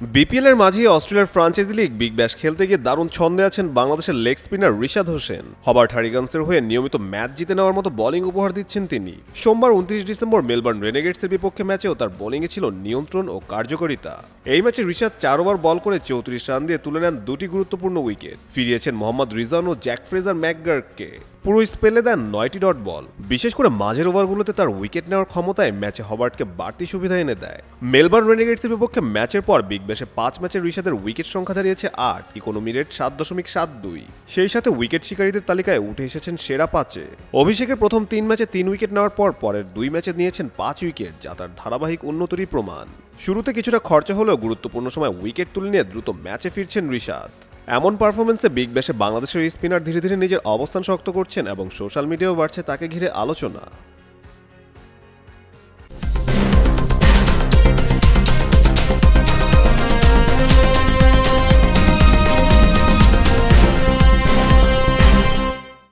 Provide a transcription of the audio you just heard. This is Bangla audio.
বিপিএল এর মাঝেই অস্ট্রেলিয়ার ফ্রাঞ্চাইজি লিগ বিগ ব্যাশ খেলতে গিয়ে দারুণ ছন্দে আছেন বাংলাদেশের leg spinner Rishad Hossain. Hobart হারিগান্সের হয়ে নিয়মিত ম্যাচ জিতে নেওয়ার মতো বোলিং উপহার দিচ্ছেন তিনি। সোমবার উনত্রিশ ডিসেম্বর মেলবার্ন রেনেগেটসের বিপক্ষে ম্যাচেও তার বোলিংয়ে ছিল নিয়ন্ত্রণ ও কার্যকারিতা। এই ম্যাচে রিশাদ চার ওভার বল করে চৌত্রিশ রান দিয়ে তুলে নেন দুটি গুরুত্বপূর্ণ উইকেট ফিরিয়েছেন মোহাম্মদ রিজান ও জ্যাক ফ্রেজার ম্যাকগার্ককে পুরো স্পেলে দেন নয়টি ডট বল। বিশেষ করে মাঝের ওভারগুলোতে তার উইকেট নেওয়ার ক্ষমতায় ম্যাচে হবার্টকে বাড়তি সুবিধা এনে দেয়। মেলবার্ন রেনেগেটসের বিপক্ষে ম্যাচের পর বিগ ব্যাশে পাঁচ ম্যাচে রিশাদের উইকেট সংখ্যা দাঁড়িয়েছে আট, ইকোনমি রেট সাত দশমিক সাত দুই। সেই সাথে উইকেট শিকারীদের তালিকায় উঠে এসেছেন সেরা পাঁচে। অভিষেকের প্রথম তিন ম্যাচে তিন উইকেট নেওয়ার পর পরের দুই ম্যাচে নিয়েছেন পাঁচ উইকেট, যা তার ধারাবাহিক উন্নতিরই প্রমাণ। শুরুতে কিছুটা খরচা হলেও গুরুত্বপূর্ণ সময় উইকেট তুলে নিয়ে দ্রুত ম্যাচে ফিরছেন রিশাদ এমন পারফরমেন্সে বিগ ব্যাশে বাংলাদেশের স্পিনার ধীরে ধীরে নিজের অবস্থান শক্ত করছেন এবং সোশ্যাল মিডিয়াও বাড়ছে তাকে ঘিরে আলোচনা।